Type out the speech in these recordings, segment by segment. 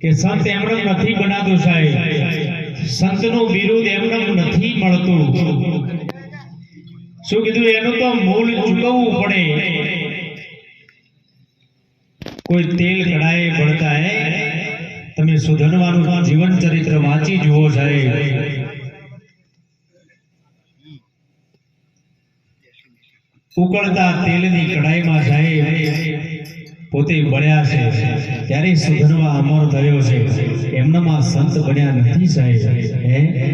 કે સંત એમણે નથી બનાતો સાહેબ. સંતનું બિરુદ એમને નથી મળતું. શું કીધું? એનું તો મૂળ ચૂકવવું પડે. કોઈ તેલ કડાએ બળતા હે તમે સુધનવાનું જીવન ચરિત્ર વાંચી જુઓ સાહેબ. ઉકળતા તેલની કડાઈમાં સાહેબ, પોતે બળ્યા છે. ત્યારે સુધરવા અમર થયો છે. એમનામાં સંત બન્યા નથી સાહેબ. હે?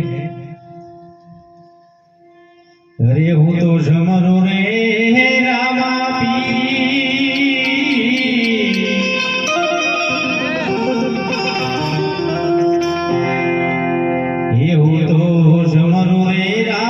અરે હું તો જમરો રે. એવું તો જમરો રે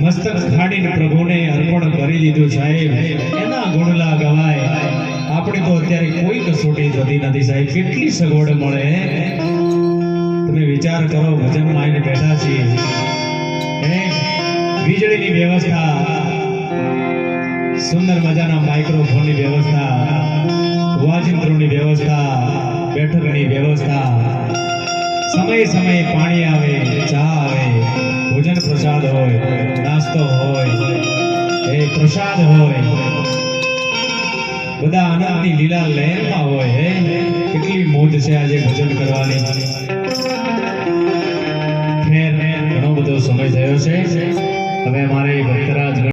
મસ્તક ખાડીને પ્રભુને અર્પણ કરી દીધું સાહેબ. એના ગુણલા ગવાય. આપણે તો અત્યારે કોઈ કસોટી થતી નથી સાહેબ. કેટલી સગવડ મળે. તમે વિચાર કરો, ભજનમાં આવીને બેઠા છીએ. વીજળીની વ્યવસ્થા. સુંદર મજાના માઇક્રોફોનની વ્યવસ્થા. વાજિંત્રોની વ્યવસ્થા. બેઠકની વ્યવસ્થા. સમયે સમયે પાણી આવે, ચા આવે, ભોજન પ્રસાદ હોય. નાસ્તો હોય. હે પ્રસાદ હોય. બધા આનંદની લીલા લહેરમાં હોય, હે? કેટલી મોજ છે આજે ભજન કરવાની. ઘણો બધો સમય થયો છે. હવે મારે ભક્તરાજ